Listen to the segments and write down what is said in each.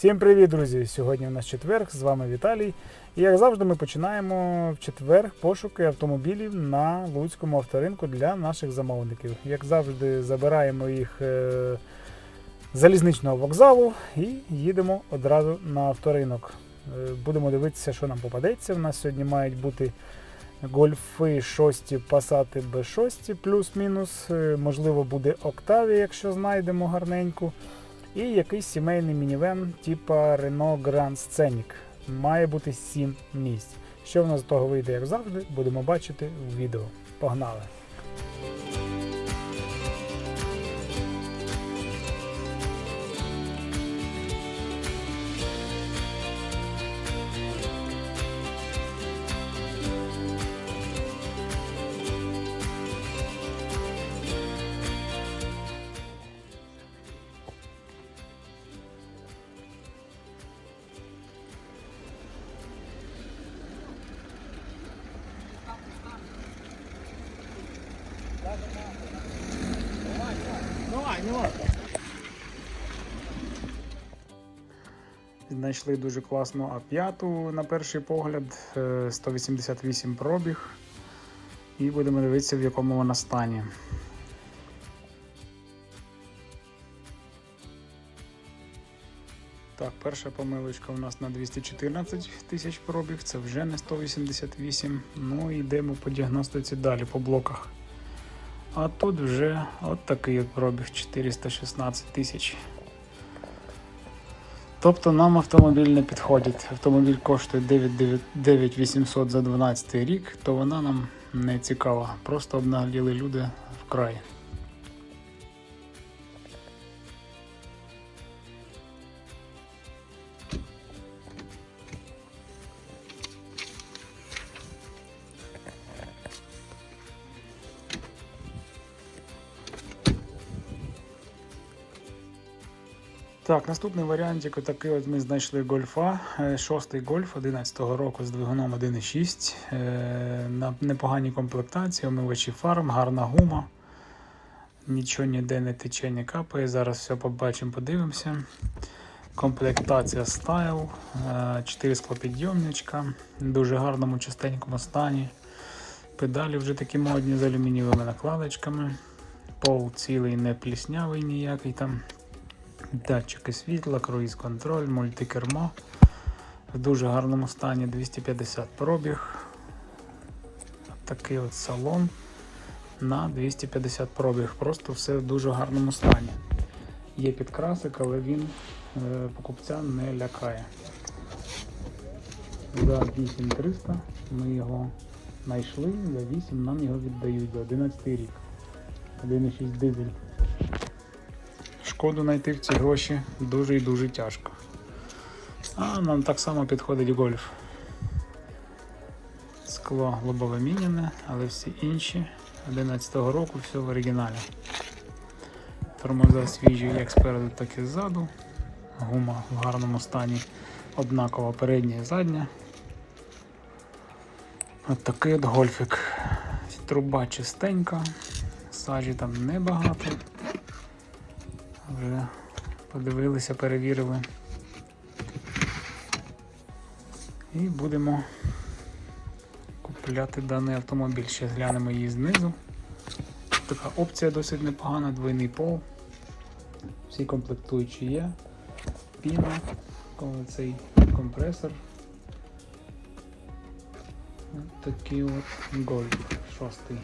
Всім привіт, друзі! Сьогодні у нас четверг, з вами Віталій. І як завжди, ми починаємо в четвер пошуки автомобілів на Луцькому авторинку для наших замовників. Як завжди, забираємо їх е, з залізничного вокзалу і їдемо одразу на авторинок. Е, Будемо дивитися, що нам попадеться. У нас сьогодні мають бути гольфи 6, пасати Б6 плюс-мінус. Е, Можливо, буде Октавія, якщо знайдемо гарненьку. І якийсь сімейний мінівен, типа Renault Grand Scenic. Має бути 7 місць. Що в нас з того вийде, як завжди, будемо бачити в відео. Погнали! Знайшли дуже класну А5 на перший погляд, е, 188 пробіг. І будемо дивитися, в якому вона стані. Так, перша помилочка у нас на 214 тисяч пробіг, це вже не 188. Ну і йдемо по діагностиці далі по блоках. А тут вже от такий от пробіг 416 тисяч. Тобто нам автомобіль не підходить. Автомобіль коштує 9800 за 12 рік, то вона нам не цікава. Просто обнагліли люди вкрай. Так, наступний варіантик, отакий от ми знайшли гольфа. Е, Шостий гольф 11-го року з двигуном 1.6. Е, На непоганій комплектації, омивачі фарм, гарна гума. Нічого ніде не тече, не капає. Зараз все побачимо, подивимося. Комплектація стайл, 4 склопідйомничка, в дуже гарному чистенькому стані. Педалі вже такі модні з алюмінієвими накладочками. Пол цілий, не пліснявий ніякий там. Датчики світла, круїз контроль, мультикермо. В дуже гарному стані 250 пробіг. Такий от салон на 250 пробіг. Просто все в дуже гарному стані. Є підкрасик, але він е, покупця не лякає. За 8300 ми його знайшли, за 8 нам його віддають, за 11 рік. 1,6 дизель. Шкоду знайти в ці гроші дуже і дуже тяжко. А нам так само підходить гольф. Скло лобове міняне, але всі інші 11-го року все в оригіналі. Тормоза свіжі як спереду, так і ззаду. Гума в гарному стані однакова передня і задня. От такий от гольфик. Труба чистенька, сажі там небагато. Вже подивилися, перевірили. І будемо купляти даний автомобіль. Ще глянемо її знизу. Така опція досить непогана, двойний пол. Всі комплектуючі є. Піна, цей компресор. Такий от гольф шостий.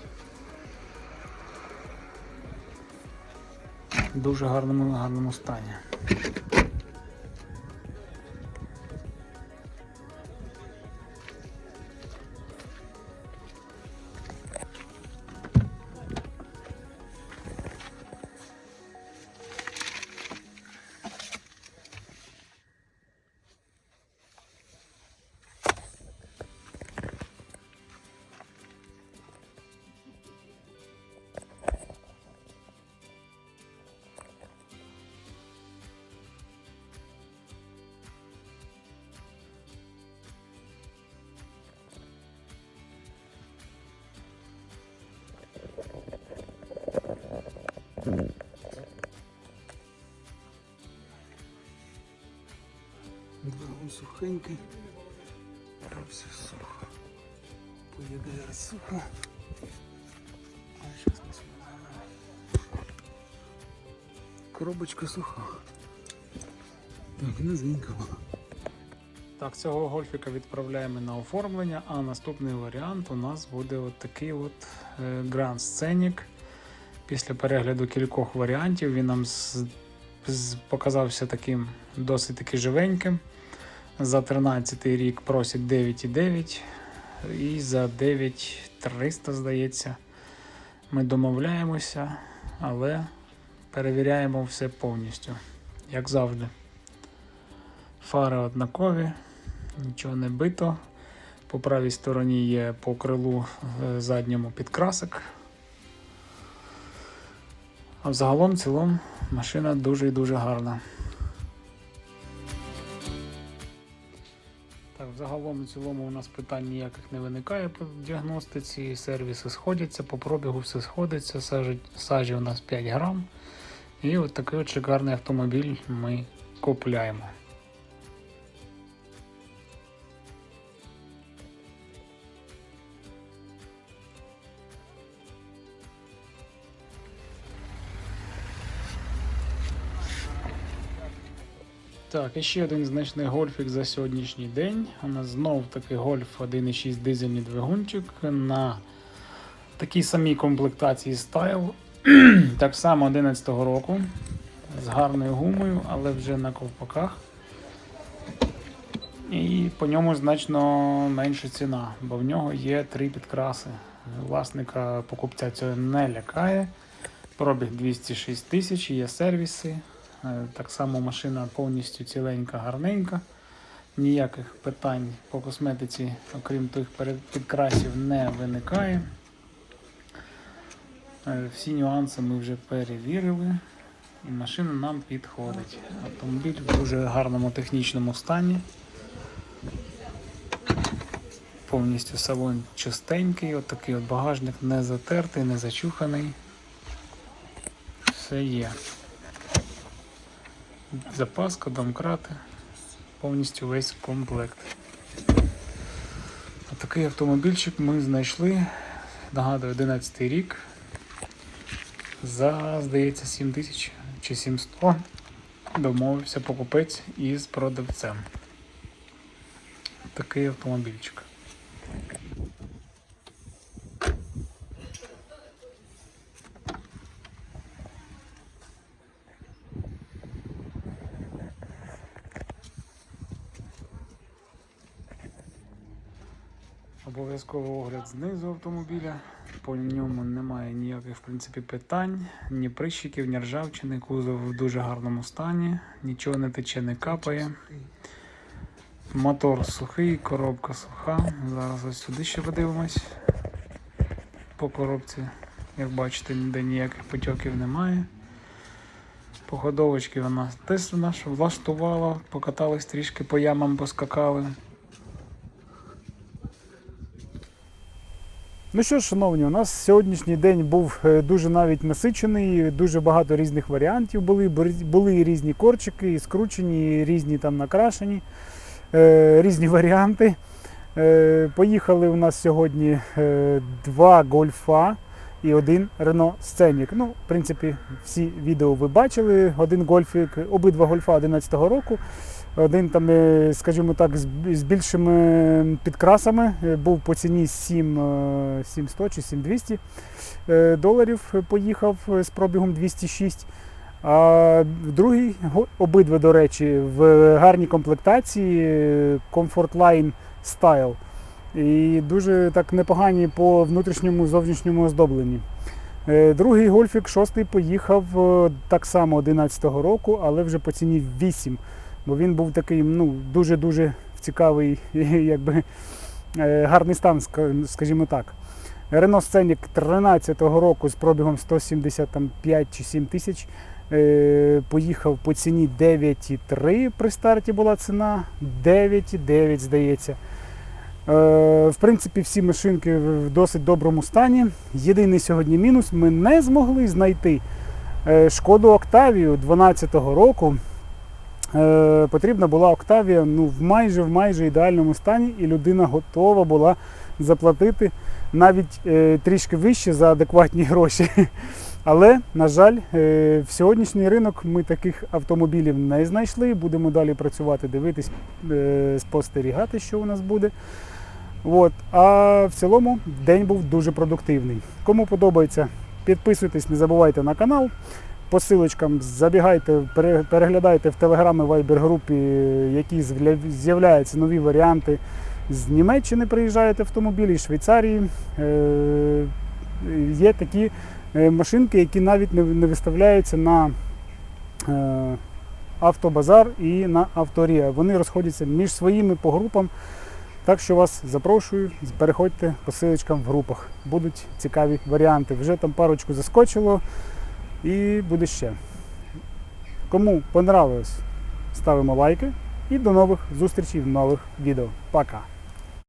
Дуже гарному гарному стані. Сухенький. Там все сухо. По ЄДР сухо. А зараз ми смотримо. Коробочка суха. Так, низенька. Так, цього гольфіка відправляємо на оформлення, а наступний варіант у нас буде от такий от е, Grand Scenic. Після перегляду кількох варіантів він нам з, з, показався таким досить таки живеньким. За 13 рік просять 9,9 і за 9300, здається, ми домовляємося, але перевіряємо все повністю, як завжди. Фари однакові, нічого не бито. По правій стороні є по крилу е, задньому підкрасик. А взагалом, в цілому, машина дуже і дуже гарна. Так, взагалом, в цілому, у нас питань ніяких не виникає по діагностиці, сервіси сходяться, по пробігу все сходиться, сажі, сажі у нас 5 грам. І от такий от шикарний автомобіль ми купляємо. Так, і ще один значний гольфік за сьогоднішній день. У нас знов таки гольф 1.6 дизельний двигунчик на такій самій комплектації стайл. так само 11-го року. З гарною гумою, але вже на ковпаках. І по ньому значно менша ціна, бо в нього є три підкраси. Власника покупця цього не лякає. Пробіг 206 тисяч, є сервіси. Е, Так само машина повністю ціленька, гарненька. Ніяких питань по косметиці, окрім тих підкрасів, не виникає. Е, Всі нюанси ми вже перевірили. І машина нам підходить. Автомобіль в дуже гарному технічному стані. Повністю салон чистенький, от такий от багажник не затертий, не зачуханий. Все є. Запаска, домкрати, повністю весь комплект. Отакий автомобільчик ми знайшли. Нагадую, 11 рік. За, здається, 7 тисяч чи 700 домовився покупець із продавцем. Такий автомобільчик. Обов'язково огляд знизу автомобіля. По ньому немає ніяких в принципі питань, ні прищиків, ні ржавчини. Кузов в дуже гарному стані, нічого не тече, не капає. Мотор сухий, коробка суха. Зараз ось сюди ще подивимось. По коробці, як бачите, ніде ніяких потьоків немає. По ходовочці вона теж влаштувала, покатались трішки по ямам, поскакали. Ну що ж, шановні, у нас сьогоднішній день був е, дуже навіть насичений, дуже багато різних варіантів були. Були- і різні корчики, і скручені, і різні там накрашені, е, різні варіанти. Е, Поїхали у нас сьогодні два гольфа і один Renault Scenic. Ну, в принципі, всі відео ви бачили. Один гольфік, обидва гольфа 11-го року. Один там, е, скажімо так, з більшими підкрасами е, був по ціні 7, е, 700 чи 7200 е, доларів. е, Поїхав е, з пробігом 206. А другий, обидва, до речі, в гарній комплектації е, Comfort Line Style. І дуже так непогані по внутрішньому зовнішньому оздобленні. Е, Другий гольфік шостий поїхав е, так само 11-го року, але вже по ціні 8 бо він був такий ну, дуже-дуже цікавий, якби е, гарний стан, скажімо так. Renault Scenic 13-го року з пробігом 175 чи 7 тисяч. е, Поїхав по ціні 9,3 при старті була ціна, 9,9 здається. Е, В принципі, всі машинки в досить доброму стані. Єдиний сьогодні мінус, ми не змогли знайти шкоду Октавію 12-го року е, потрібна була Октавія ну, в майже в майже ідеальному стані, і людина готова була заплатити навіть е, трішки вище за адекватні гроші. Але, на жаль, е, в сьогоднішній ринок ми таких автомобілів не знайшли. Будемо далі працювати, дивитись, е, спостерігати, що у нас буде. От. А в цілому день був дуже продуктивний. Кому подобається, підписуйтесь, не забувайте на канал. По силочкам забігайте, переглядайте в телеграм і вайбер групі, які з'являються нові варіанти. З Німеччини приїжджають автомобілі, з Швейцарії. Е, Є такі е, машинки, які навіть не, не виставляються на е, автобазар і на авторія. Вони розходяться між своїми по групам. Так що вас запрошую, переходьте по силочкам в групах. Будуть цікаві варіанти. Вже там парочку заскочило і буде ще. Кому понравилось, ставимо лайки і до нових зустрічей в нових відео. Пока!